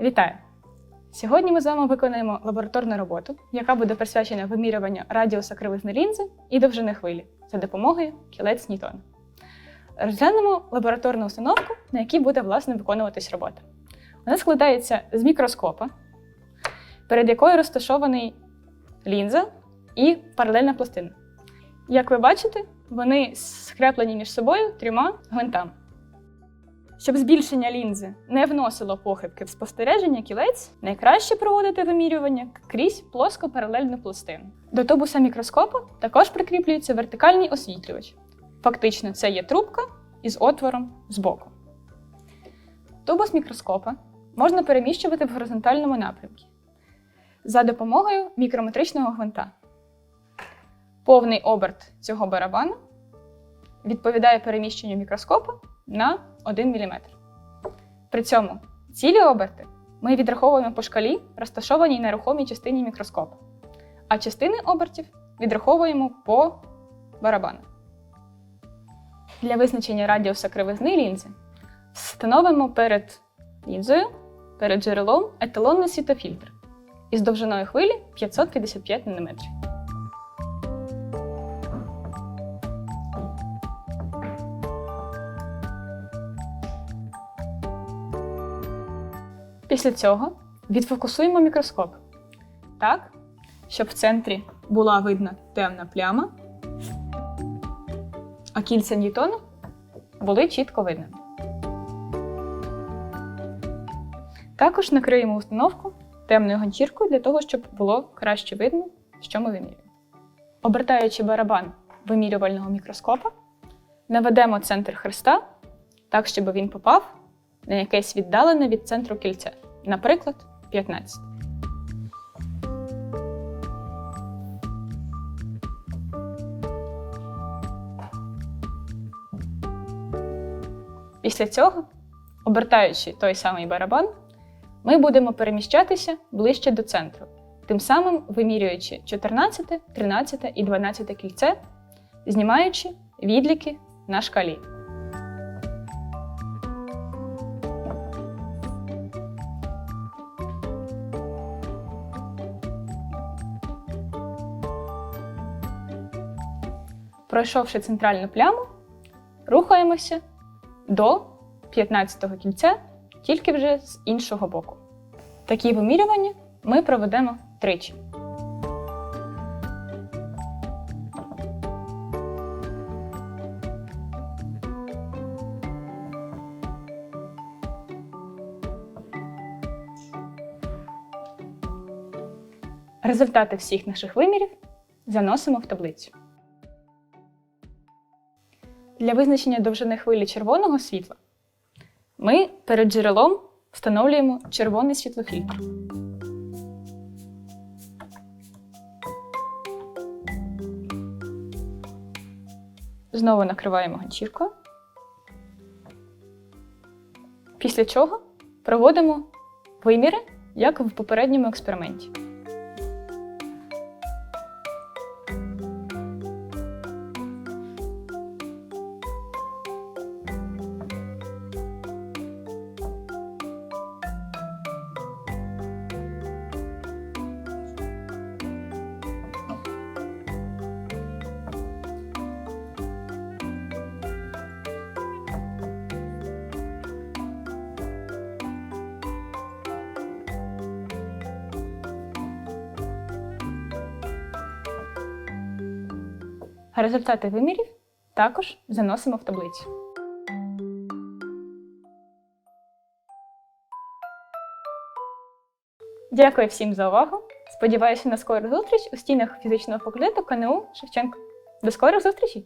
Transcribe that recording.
Вітаю! Сьогодні ми з вами виконаємо лабораторну роботу, яка буде присвячена вимірюванню радіуса кривизни лінзи і довжини хвилі за допомогою кілець Ньютона. Розглянемо лабораторну установку, на якій буде власне виконуватись робота. Вона складається з мікроскопа, перед якою розташований лінза і паралельна пластина. Як ви бачите, вони скреплені між собою трьома гвинтами. Щоб збільшення лінзи не вносило похибки в спостереження кілець, найкраще проводити вимірювання крізь плоско-паралельну пластину. До тубуса мікроскопа також прикріплюється вертикальний освітлювач. Фактично, це є трубка із отвором збоку. Тубус мікроскопа можна переміщувати в горизонтальному напрямку за допомогою мікрометричного гвинта. Повний оберт цього барабану відповідає переміщенню мікроскопа на 1 мм. При цьому цілі оберти ми відраховуємо по шкалі, розташованій на рухомій частині мікроскопа, а частини обертів відраховуємо по барабану. Для визначення радіуса кривизни лінзи встановимо перед лінзою, перед джерелом еталонний світофільтр із довжиною хвилі 555 мм. Після цього відфокусуємо мікроскоп так, щоб в центрі була видна темна пляма, а кільця Ньютона були чітко видними. Також накриємо установку темною ганчіркою для того, щоб було краще видно, що ми вимірюємо. Обертаючи барабан вимірювального мікроскопа, наведемо центр хреста так, щоб він попав якесь віддалене від центру кільця, наприклад, 15. Після цього, обертаючи той самий барабан, ми будемо переміщатися ближче до центру, тим самим вимірюючи 14, 13 і 12 кільце, знімаючи відліки на шкалі. Пройшовши центральну пляму, рухаємося до 15-го кільця, тільки вже з іншого боку. Такі вимірювання ми проведемо тричі. Результати всіх наших вимірів заносимо в таблицю. Для визначення довжини хвилі червоного світла ми перед джерелом встановлюємо червоний світлофільтр. Знову накриваємо ганчіркою. Після чого проводимо виміри, як в попередньому експерименті. Результати вимірів також заносимо в таблицю. Дякую всім за увагу. Сподіваюся на скору зустріч у стінах фізичного факультету КНУ Шевченко. До скорих зустрічей!